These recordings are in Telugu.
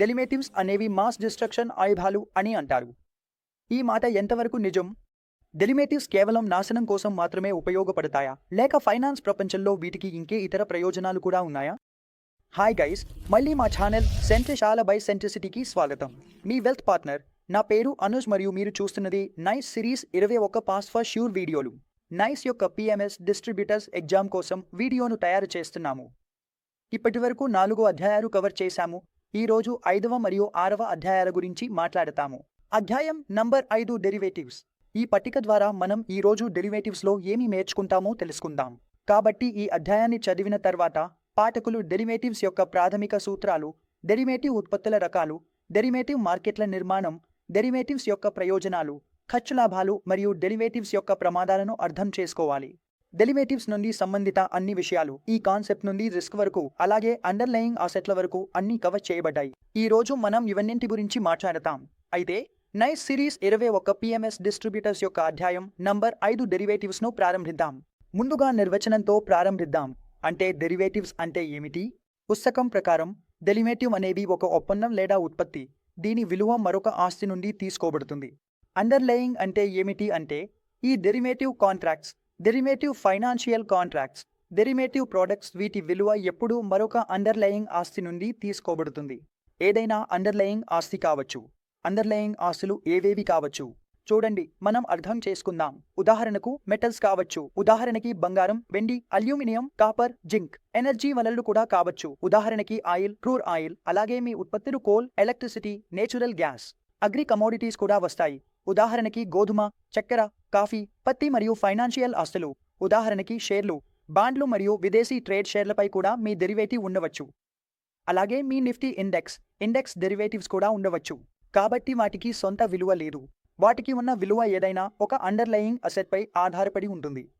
డెలిమేటివ్స్ అనేవి మాస్ డిస్ట్రక్షన్ ఆయుధాలు అని అంటారు ఈ మాట ఎంతవరకు నిజం? డెలిమేటివ్స్ కేవలం నాశనం కోసం మాత్రమే ఉపయోగపడతాయా? లేక ఫైనాన్స్ ప్రపంచంలో వీటికి ఇంకే ఇతర ప్రయోజనాలు కూడా ఉన్నాయా? హాయ్ గైస్ మళ్ళీ మా ఛానల్ సెంట్రిషాల బై సెంట్రిసిటీకి స్వాగతం. మీ వెల్త్ పార్ట్నర్ నా పేరు అనుజ్ మరియు మీరు చూస్తున్నది నైస్ సిరీస్ ఇరవై ఒక్క పాస్ ఫర్ ష్యూర్ వీడియోలు. నైస్ యొక్క పిఎంఎస్ డిస్ట్రిబ్యూటర్స్ ఎగ్జామ్ కోసం వీడియోను తయారు చేస్తున్నాము. ఇప్పటి వరకు నాలుగు అధ్యాయాలు కవర్ చేశాము. ఈ రోజు ఐదవ మరియు ఆరవ అధ్యాయాల గురించి మాట్లాడతాము. అధ్యాయం నంబర్ ఐదు డెరివేటివ్స్. ఈ పట్టిక ద్వారా మనం ఈ రోజు ఏమి నేర్చుకుంటామో తెలుసుకుందాం. కాబట్టి ఈ అధ్యాయాన్ని చదివిన తర్వాత పాఠకులు డెరివేటివ్స్ యొక్క ప్రాథమిక సూత్రాలు డెరివేటివ్ ఉత్పత్తుల రకాలు డెరివేటివ్ మార్కెట్ల నిర్మాణం డెరివేటివ్స్ యొక్క ప్రయోజనాలు ఖర్చు లాభాలు మరియు డెరివేటివ్స్ యొక్క ప్రమాదాలను అర్థం చేసుకోవాలి. డెలివేటివ్స్ నుండి సంబంధిత అన్ని విషయాలు ఈ కాన్సెప్ట్ నుండి రిస్క్ వరకు అలాగే అండర్లయింగ్ ఆసెట్ల వరకు అన్ని కవర్ చేయబడ్డాయి. ఈ రోజు మనం ఇవన్నింటి గురించి మాట్లాడతాం. అయితే నైస్ సిరీస్ ఇరవై ఒక పిఎంఎస్ డిస్ట్రిబ్యూటర్స్ యొక్క అధ్యాయం నంబర్ ఐదు డెరివేటివ్స్ను ప్రారంభిద్దాం. ముందుగా నిర్వచనంతో ప్రారంభిద్దాం. అంటే డెరివేటివ్స్ అంటే ఏమిటి? పుస్తకం ప్రకారం డెలివేటివ్ అనేది ఒక ఒప్పందం లేదా ఉత్పత్తి. దీని విలువ మరొక ఆస్తి నుండి తీసుకోబడుతుంది. అండర్లయింగ్ అంటే ఏమిటి అంటే ఈ derivative contracts derivative financial contracts derivative products వీటి విలువ ఎప్పుడూ మరొక అండర్లయింగ్ ఆస్తి నుండి తీసుకోబడుతుంది. ఏదైనా అండర్లయింగ్ ఆస్తి కావచ్చు. అండర్లయింగ్ ఆస్తులు ఏవేవి కావచ్చు? చూడండి మనం అర్థం చేసుకుందాం. ఉదాహరణకు మెటల్స్ కావచ్చు. ఉదాహరణకి బంగారం వెండి అల్యూమినియం కాపర్ జింక్ ఎనర్జీ వనరులు కూడా కావచ్చు. ఉదాహరణకి ఆయిల్ క్రూర్ ఆయిల్ అలాగే మీ ఉత్పత్తులు coal electricity natural gas agri commodities కూడా వస్తాయి. ఉదాహరణకి గోధుమ చక్కెర కాఫీ పత్తి మరియు ఫైనాన్షియల్ ఆస్తులు. ఉదాహరణకి షేర్లు. బాండ్లు మరియు విదేశీ ట్రేడ్ షేర్లపై కూడా మీ డెరివేటివ్ ఉండవచ్చు. అలాగే మీ నిఫ్టీ ఇండెక్స్ ఇండెక్స్ డెరివేటివ్స్ కూడా ఉండవచ్చు. కాబట్టి వాటికి సొంత విలువ లేదు. వాటికి ఉన్న విలువ ఏదైనా ఒక అండర్లయింగ్ అసెట్పై ఆధారపడి ఉంటుంది.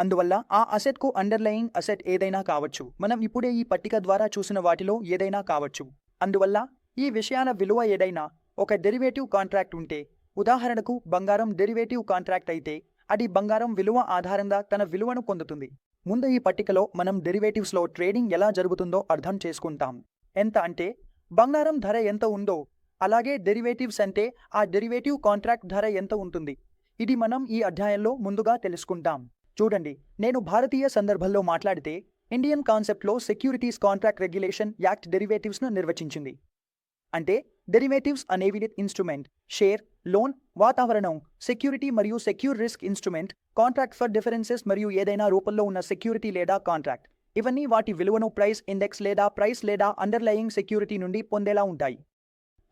అందువల్ల ఆ అసెట్కు అండర్లయింగ్ అసెట్ ఏదైనా కావచ్చు. మనం ఇప్పుడే ఈ పట్టిక ద్వారా చూసిన వాటిలో ఏదైనా కావచ్చు. అందువల్ల ఈ విషయాల విలువ ఏదైనా ఒక డెరివేటివ్ కాంట్రాక్ట్ ఉంటే ఉదాహరణకు బంగారం డెరివేటివ్ కాంట్రాక్ట్ అయితే అది బంగారం విలువ ఆధారంగా తన విలువను పొందుతుంది. ముందు ఈ పట్టికలో మనం డెరివేటివ్స్లో ట్రేడింగ్ ఎలా జరుగుతుందో అర్థం చేసుకుంటాం. ఎంత అంటే బంగారం ధర ఎంత ఉందో అలాగే డెరివేటివ్స్ అంటే ఆ డెరివేటివ్ కాంట్రాక్ట్ ధర ఎంత ఉంటుంది. ఇది మనం ఈ అధ్యాయంలో ముందుగా తెలుసుకుంటాం. చూడండి నేను భారతీయ సందర్భంలో మాట్లాడితే ఇండియన్ కాన్సెప్ట్లో సెక్యూరిటీస్ కాంట్రాక్ట్ రెగ్యులేషన్ యాక్ట్ డెరివేటివ్స్ను నిర్వచించింది. అంటే డెరివేటివ్స్ అనేవి ఇన్స్ట్రుమెంట్ షేర్ లోన్ వాతావరణం. సెక్యూరిటీ మరియు secure risk instrument contract for differences మరియు ఏదైనా రూపంలో ఉన్న సెక్యూరిటీ లేదా కాంట్రాక్ట్ ఇవన్నీ వాటి విలువను ప్రైస్ ఇండెక్స్ లేదా ప్రైస్ లేదా అండర్లయింగ్ సెక్యూరిటీ నుండి పొందేలా ఉంటాయి.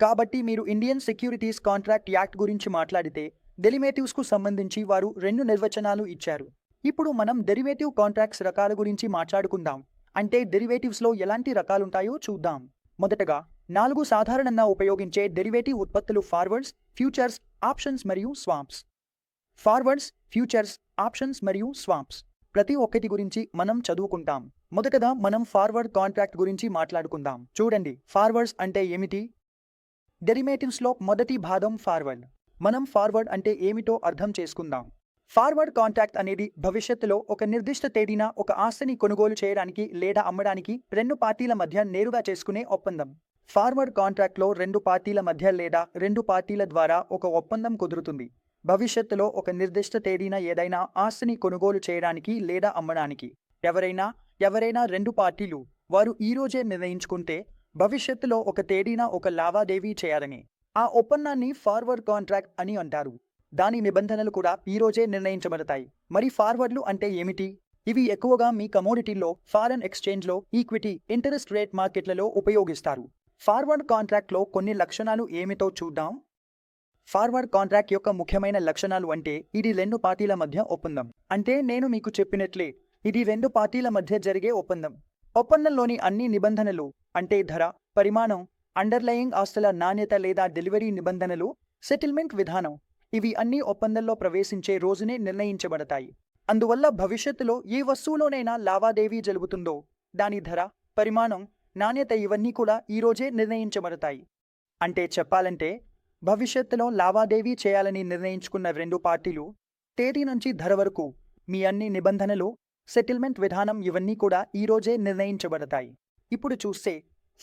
కాబట్టి మీరు ఇండియన్ సెక్యూరిటీస్ కాంట్రాక్ట్ యాక్ట్ గురించి మాట్లాడితే డెలివేటివ్స్కు సంబంధించి వారు రెండు నిర్వచనాలు ఇచ్చారు. ఇప్పుడు మనం డెరివేటివ్ కాంట్రాక్ట్స్ రకాల గురించి మాట్లాడుకుందాం. అంటే డెరివేటివ్స్లో ఎలాంటి రకాలుంటాయో చూద్దాం. మొదటగా నాలుగు సాధారణంగా ఉపయోగించే డెరివేటివ్ ఉత్పత్తులు ఫార్వర్డ్స్ ఫ్యూచర్స్ ఆప్షన్స్ మరియు స్వాప్స్ ఫార్వర్డ్స్ ఫ్యూచర్స్ ఆప్షన్స్ మరియు స్వాప్స్ ప్రతి ఒక్కటి గురించి మనం చదువుకుంటాం. మొదటగా మనం ఫార్వర్డ్ కాంట్రాక్ట్ గురించి మాట్లాడుకుందాం. చూడండి ఫార్వర్డ్స్ అంటే ఏమిటి? డెరివేటివ్స్లో మొదటి భాగం ఫార్వర్డ్ మనం ఫార్వర్డ్ అంటే ఏమిటో అర్థం చేసుకుందాం. ఫార్వర్డ్ కాంట్రాక్ట్ అనేది భవిష్యత్తులో ఒక నిర్దిష్ట తేదీన ఒక ఆస్తిని కొనుగోలు చేయడానికి లేదా అమ్మడానికి రెండు పార్టీల మధ్య నేరుగా చేసుకునే ఒప్పందం. ఫార్వర్డ్ కాంట్రాక్ట్లో రెండు పార్టీల మధ్య లేదా రెండు పార్టీల ద్వారా ఒక ఒప్పందం కుదురుతుంది. భవిష్యత్తులో ఒక నిర్దిష్ట తేదీన ఏదైనా ఆస్తిని కొనుగోలు చేయడానికి లేదా అమ్మడానికి. ఎవరైనా ఎవరైనా రెండు పార్టీలు వారు ఈరోజే నిర్ణయించుకుంటే భవిష్యత్తులో ఒక తేదీన ఒక లావాదేవీ చేయాలని. ఆ ఒప్పందాన్ని ఫార్వర్డ్ కాంట్రాక్ట్ అని అంటారు. దాని నిబంధనలు కూడా ఈ రోజే నిర్ణయించబడతాయి. మరి ఫార్వర్డ్లు అంటే ఏమిటి? ఇవి ఎక్కువగా మీ కమోడిటీల్లో ఫారెన్ ఎక్స్చేంజ్లో ఈక్విటీ ఇంటరెస్ట్ రేట్ మార్కెట్లలో ఉపయోగిస్తారు. ఫార్వర్డ్ కాంట్రాక్ట్లో కొన్ని లక్షణాలు ఏమిటో చూద్దాం. ఫార్వర్డ్ కాంట్రాక్ట్ యొక్క ముఖ్యమైన లక్షణాలు అంటే ఇది రెండు పార్టీల మధ్య ఒప్పందం. అంటే నేను మీకు చెప్పినట్లే ఇది రెండు పార్టీల మధ్య జరిగే ఒప్పందం. ఒప్పందంలోని అన్ని నిబంధనలు అంటే ధర పరిమాణం అండర్లయింగ్ ఆస్తుల నాణ్యత లేదా డెలివరీ నిబంధనలు సెటిల్మెంట్ విధానం ఇవి అన్ని ఒప్పందంలో ప్రవేశించే రోజునే నిర్ణయించబడతాయి. అందువల్ల భవిష్యత్తులో ఏ వస్తువులోనైనా లావాదేవీ జరుగుతుందో దాని ధర పరిమాణం నాణ్యత ఇవన్నీ కూడా ఈ రోజే నిర్ణయించబడతాయి. అంటే చెప్పాలంటే భవిష్యత్తులో లావాదేవీ చేయాలని నిర్ణయించుకున్న రెండు పార్టీలు తేదీ నుంచి ధర వరకు మీ అన్ని నిబంధనలు సెటిల్మెంట్ విధానం ఇవన్నీ కూడా ఈ రోజే నిర్ణయించబడతాయి. ఇప్పుడు చూస్తే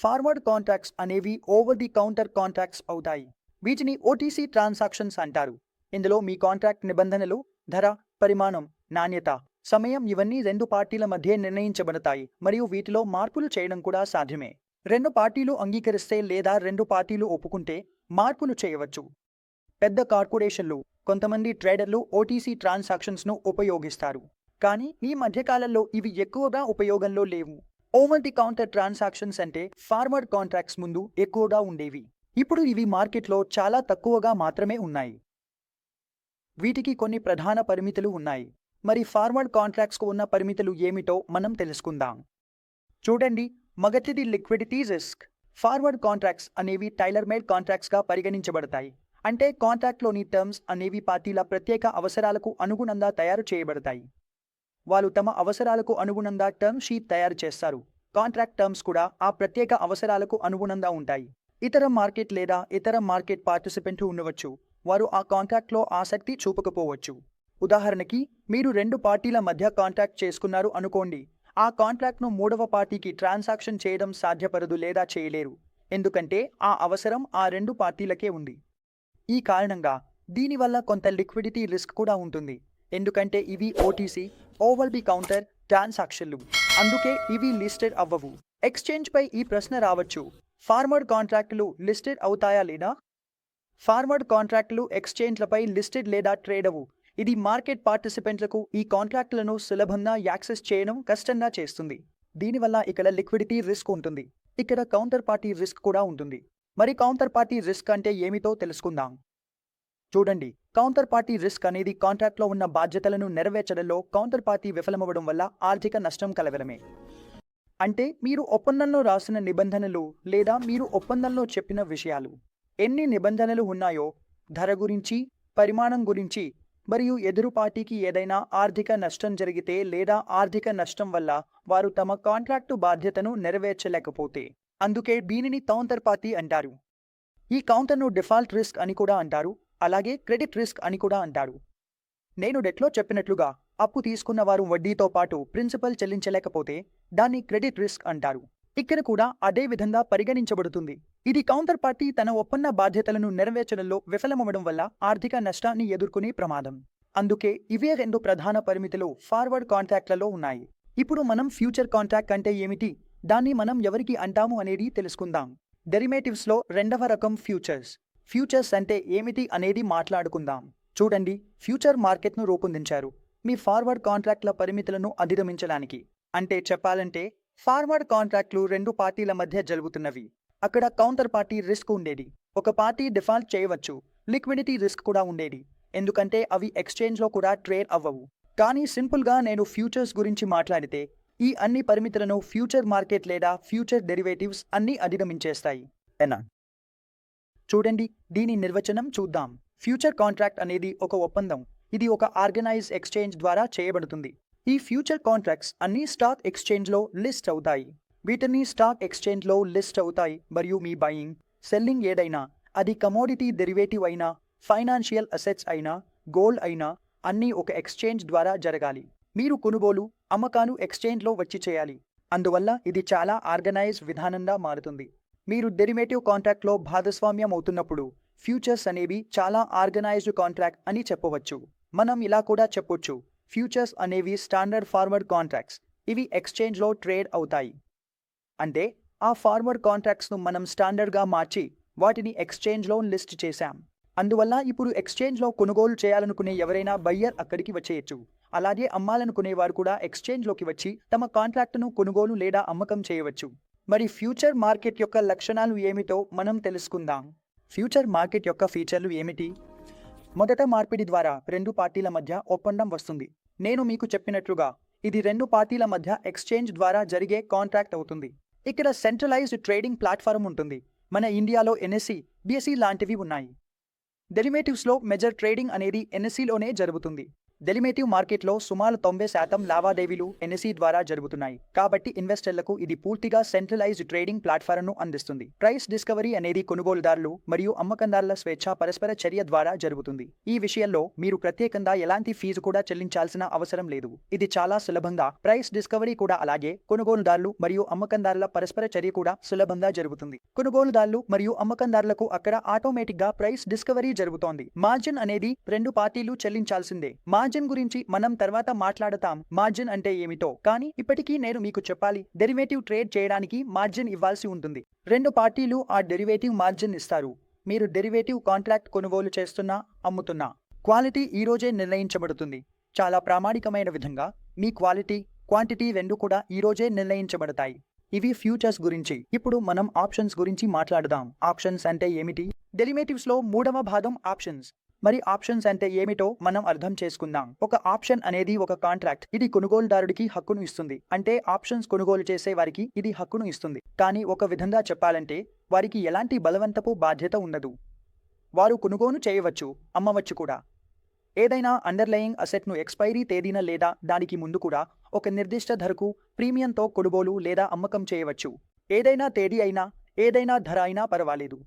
ఫార్వర్డ్ కాంట్రాక్ట్స్ అనేవి ఓవర్ ది కౌంటర్ కాంట్రాక్ట్స్ అవుతాయి. వీటిని ఓటీసీ ట్రాన్సాక్షన్స్ అంటారు. ఇందులో మీ కాంట్రాక్ట్ నిబంధనలు ధర పరిమాణం నాణ్యత సమయం ఇవన్నీ రెండు పార్టీల మధ్య నిర్ణయించబడతాయి మరియు వీటిలో మార్పులు చేయడం కూడా సాధ్యమే. రెండు పార్టీలు అంగీకరిస్తే లేదా రెండు పార్టీలు ఒప్పుకుంటే మార్పులు చేయవచ్చు. పెద్ద కార్పొరేషన్లు కొంతమంది ట్రేడర్లు ఓటీసీ ట్రాన్సాక్షన్స్ను ఉపయోగిస్తారు. కానీ ఈ మధ్యకాలంలో ఇవి ఎక్కువగా ఉపయోగంలో లేవు. ఓవర్ ది కౌంటర్ ట్రాన్సాక్షన్స్ అంటే ఫార్వర్డ్ కాంట్రాక్ట్స్ ముందు ఎక్కువగా ఉండేవి. ఇప్పుడు ఇవి మార్కెట్లో చాలా తక్కువగా మాత్రమే ఉన్నాయి. వీటికి కొన్ని ప్రధాన పరిమితులు ఉన్నాయి. మరి ఫార్వర్డ్ కాంట్రాక్ట్స్కు ఉన్న పరిమితులు ఏమిటో మనం తెలుసుకుందాం. చూడండి మొదటిది లిక్విడిటీ రిస్క్. ఫార్వర్డ్ కాంట్రాక్ట్స్ అనేవి టైలర్ మేడ్ కాంట్రాక్ట్స్గా పరిగణించబడతాయి. అంటే కాంట్రాక్ట్లోని టర్మ్స్ అనేవి పార్టీల ప్రత్యేక అవసరాలకు అనుగుణంగా తయారు చేయబడతాయి. వాళ్ళు తమ అవసరాలకు అనుగుణంగా టర్మ్ షీట్ తయారు చేస్తారు. కాంట్రాక్ట్ టర్మ్స్ కూడా ఆ ప్రత్యేక అవసరాలకు అనుగుణంగా ఉంటాయి. ఇతర మార్కెట్ లేదా ఇతర మార్కెట్ పార్టిసిపెంట్ ఉండవచ్చు. వారు ఆ కాంట్రాక్ట్లో ఆసక్తి చూపకపోవచ్చు. ఉదాహరణకి మీరు రెండు పార్టీల మధ్య కాంట్రాక్ట్ చేసుకున్నారు అనుకోండి. ఆ కాంట్రాక్ట్ను మూడవ పార్టీకి ట్రాన్సాక్షన్ చేయడం సాధ్యపడదు లేదా చేయలేరు. ఎందుకంటే ఆ అవసరం ఆ రెండు పార్టీలకే ఉంది. ఈ కారణంగా దీనివల్ల కొంత లిక్విడిటీ రిస్క్ కూడా ఉంటుంది. ఎందుకంటే ఇవి ఓటీసీ ఓవర్ బి కౌంటర్ ట్రాన్సాక్షన్లు. అందుకే ఇవి లిస్టెడ్ అవ్వవు. ఎక్స్చేంజ్పై ఈ ప్రశ్న రావచ్చు. ఫార్మర్డ్ కాంట్రాక్టులు లిస్టెడ్ అవుతాయా లేదా? ఫార్మర్డ్ కాంట్రాక్టులు ఎక్స్చేంజ్లపై లిస్టెడ్ లేదా ట్రేడ్ అవు ఇది మార్కెట్ పార్టిసిపెంట్లకు ఈ కాంట్రాక్టులను సులభంగా యాక్సెస్ చేయడం కష్టంగా చేస్తుంది. దీనివల్ల ఇక్కడ లిక్విడిటీ రిస్క్ ఉంటుంది. ఇక్కడ కౌంటర్ పార్టీ రిస్క్ కూడా ఉంటుంది. మరి కౌంటర్ పార్టీ రిస్క్ అంటే ఏమిటో తెలుసుకుందాం. చూడండి కౌంటర్ పార్టీ రిస్క్ అనేది కాంట్రాక్ట్లో ఉన్న బాధ్యతలను నెరవేర్చడంలో కౌంటర్ పార్టీ విఫలమవ్వడం వల్ల ఆర్థిక నష్టం కలగడమే. అంటే మీరు ఒప్పందంలో రాసిన నిబంధనలు లేదా మీరు ఒప్పందంలో చెప్పిన విషయాలు. ఎన్ని నిబంధనలు ఉన్నాయో ధర గురించి పరిమాణం గురించి మరియు ఎదురు పార్టీకి ఏదైనా ఆర్థిక నష్టం జరిగితే లేదా ఆర్థిక నష్టం వల్ల వారు తమ కాంట్రాక్టు బాధ్యతను నెరవేర్చలేకపోతే. అందుకే దీనిని కౌంటర్ పార్టీ అంటారు. ఈ కౌంటర్ను డిఫాల్ట్ రిస్క్ అని కూడా అంటారు. అలాగే క్రెడిట్ రిస్క్ అని కూడా అంటారు. నేను డెట్లో చెప్పినట్లుగా అప్పు తీసుకున్న వారు వడ్డీతో పాటు ప్రిన్సిపల్ చెల్లించలేకపోతే దాన్ని క్రెడిట్ రిస్క్ అంటారు. ఇక్కడ కూడా అదే విధంగా పరిగణించబడుతుంది. ఇది కౌంటర్ పార్టీ తన ఒప్పంద బాధ్యతలను నెరవేర్చడంలో విఫలమవ్వడం వల్ల ఆర్థిక నష్టాన్ని ఎదుర్కొనే ప్రమాదం. అందుకే ఇవే రెండు ప్రధాన పరిమితులు ఫార్వర్డ్ కాంట్రాక్ట్లలో ఉన్నాయి. ఇప్పుడు మనం ఫ్యూచర్ కాంట్రాక్ట్ అంటే ఏమిటి? దాన్ని మనం ఎవరికి అంటాము అనేది తెలుసుకుందాం. డెరిమేటివ్స్లో రెండవ రకం ఫ్యూచర్స్. ఫ్యూచర్స్ అంటే ఏమిటి అనేది మాట్లాడుకుందాం. చూడండి ఫ్యూచర్ మార్కెట్ను రూపొందించారు. మీ ఫార్వర్డ్ కాంట్రాక్ట్ల పరిమితులను అధిగమించడానికి. అంటే చెప్పాలంటే ఫార్వర్డ్ కాంట్రాక్ట్లు రెండు పార్టీల మధ్య జరుగుతున్నవి. అక్కడ కౌంటర్ పార్టీ రిస్క్ ఉండేది. ఒక పార్టీ డిఫాల్ట్ చేయవచ్చు. లిక్విడిటీ రిస్క్ కూడా ఉండేది. ఎందుకంటే అవి ఎక్స్చేంజ్లో కూడా ట్రేడ్ అవ్వవు. కానీ సింపుల్గా నేను ఫ్యూచర్స్ గురించి మాట్లాడితే ఈ అన్ని పరిమితులను ఫ్యూచర్ మార్కెట్ లేదా ఫ్యూచర్ డెరివేటివ్స్ అన్నీ అధిగమించేస్తాయి. ఎనా. చూడండి దీని నిర్వచనం చూద్దాం. ఫ్యూచర్ కాంట్రాక్ట్ అనేది ఒక ఒప్పందం. ఇది ఒక ఆర్గనైజ్ ఎక్స్చేంజ్ ద్వారా చేయబడుతుంది. ఈ ఫ్యూచర్ కాంట్రాక్ట్స్ అన్ని స్టాక్ ఎక్స్చేంజ్లో లిస్ట్ అవుతాయి. వీటిని స్టాక్ ఎక్స్చేంజ్లో లిస్ట్ అవుతాయి మరియు మీ బయింగ్ సెల్లింగ్ ఏదైనా అది కమోడిటీ డెరివేటివ్ అయినా ఫైనాన్షియల్ అసెట్స్ అయినా గోల్డ్ అయినా అన్నీ ఒక ఎక్స్చేంజ్ ద్వారా జరగాలి. మీరు కొనుగోలు అమ్మకాలు ఎక్స్చేంజ్లో వచ్చి చేయాలి. అందువల్ల ఇది చాలా ఆర్గనైజ్ విధానంగా మారుతుంది. మీరు డెరివేటివ్ కాంట్రాక్ట్లో భాగస్వామ్యం అవుతున్నప్పుడు ఫ్యూచర్స్ అనేవి చాలా ఆర్గనైజ్డ్ కాంట్రాక్ట్ అని చెప్పవచ్చు. మనం ఇలా కూడా చెప్పొచ్చు. ఫ్యూచర్స్ అనేవి స్టాండర్డ్ ఫార్వర్డ్ కాంట్రాక్ట్స్ ఇవి ఎక్స్చేంజ్లో ట్రేడ్ అవుతాయి. అంటే ఆ ఫార్వర్డ్ కాంట్రాక్ట్స్ను మనం స్టాండర్డ్గా మార్చి వాటిని ఎక్స్చేంజ్లో లిస్ట్ చేశాం. అందువల్ల ఇప్పుడు ఎక్స్చేంజ్లో కొనుగోలు చేయాలనుకునే ఎవరైనా బయ్యర్ అక్కడికి వచ్చేయచ్చు. అలాగే అమ్మాలనుకునే వారు కూడా ఎక్స్చేంజ్లోకి వచ్చి తమ కాంట్రాక్టును కొనుగోలు లేదా అమ్మకం చేయవచ్చు. మరి ఫ్యూచర్ మార్కెట్ యొక్క లక్షణాలు ఏమిటో మనం తెలుసుకుందాం. ఫ్యూచర్ మార్కెట్ యొక్క ఫీచర్లు ఏమిటి? మొదట మార్పిడి ద్వారా రెండు పార్టీల మధ్య ఒప్పందం వస్తుంది. నేను మీకు చెప్పినట్లుగా ఇది రెండు పార్టీల మధ్య ఎక్స్చేంజ్ ద్వారా జరిగే కాంట్రాక్ట్ అవుతుంది. ఇక్కడ సెంట్రలైజ్డ్ ట్రేడింగ్ ప్లాట్ఫారం ఉంటుంది. మన ఇండియాలో ఎన్ఎస్సి బిఎస్సి లాంటివి ఉన్నాయి. డెరివేటివ్స్లో మెజర్ ట్రేడింగ్ అనేది ఎన్ఎస్సిలోనే జరుగుతుంది. డెలిమేటివ్ మార్కెట్లో సుమారు తొంభై శాతం లావాదేవీలు ఎన్ఎస్ఈ ద్వారా జరుగుతున్నాయి. కాబట్టి ఇన్వెస్టర్లకు ఇది పూర్తిగా సెంట్రలైజ్డ్ ట్రేడింగ్ ప్లాట్ఫామ్ను అందిస్తుంది. ప్రైస్ డిస్కవరీ అనేది కొనుగోలుదారులు మరియు అమ్మకందారుల స్వేచ్ఛ పరస్పర చర్య ద్వారా జరుగుతుంది. ఈ విషయంలో మీరు ప్రత్యేకంగా ఎలాంటి ఫీజు కూడా చెల్లించాల్సిన అవసరం లేదు. ఇది చాలా సులభంగా ప్రైస్ డిస్కవరీ కూడా అలాగే కొనుగోలుదారులు మరియు అమ్మకందారుల పరస్పర చర్య కూడా సులభంగా జరుగుతుంది. కొనుగోలుదారులు మరియు అమ్మకందారులకు అక్కడ ఆటోమేటిక్గా ప్రైస్ డిస్కవరీ జరుగుతోంది. మార్జిన్ అనేది రెండు పార్టీలు చెల్లించాల్సిందే. మార్జిన్ గురించి మనం తర్వాత మాట్లాడతాం. మార్జిన్ అంటే ఏమిటో? కానీ ఇప్పటికీ నేను మీకు చెప్పాలి డెరివేటివ్ ట్రేడ్ చేయడానికి మార్జిన్ ఇవ్వాల్సి ఉంటుంది. రెండు పార్టీలు ఆ డెరివేటివ్ మార్జిన్ ఇస్తారు. మీరు డెరివేటివ్ కాంట్రాక్ట్ కొనుగోలు చేస్తున్నా అమ్ముతున్నా. క్వాలిటీ ఈ రోజే నిర్ణయించబడుతుంది. చాలా ప్రామాణికమైన విధంగా మీ క్వాలిటీ క్వాంటిటీ రెండు కూడా ఈ రోజే నిర్ణయించబడతాయి. ఇవి ఫ్యూచర్స్ గురించి. ఇప్పుడు మనం ఆప్షన్స్ గురించి మాట్లాడదాం. ఆప్షన్స్ అంటే ఏమిటి? డెరివేటివ్స్లో మూడవ భాగం ఆప్షన్స్ మరి ఆప్షన్స్ అంటే ఏమిటో మనం అర్థం చేసుకుందాం. ఒక ఆప్షన్ అనేది ఒక కాంట్రాక్ట్. ఇది కొనుగోలుదారుడికి హక్కును ఇస్తుంది. అంటే ఆప్షన్స్ కొనుగోలు చేసే వారికి ఇది హక్కును ఇస్తుంది. కానీ ఒక విధంగా చెప్పాలంటే వారికి ఎలాంటి బలవంతపు బాధ్యత ఉండదు. వారు కొనుగోలు చేయవచ్చు అమ్మవచ్చు కూడా. ఏదైనా అండర్లయింగ్ అసెట్ను ఎక్స్పైరీ తేదీన లేదా దానికి ముందు కూడా ఒక నిర్దిష్ట ధరకు ప్రీమియంతో కొనుగోలు లేదా అమ్మకం చేయవచ్చు. ఏదైనా తేదీ అయినా ఏదైనా ధర అయినా పర్వాలేదు.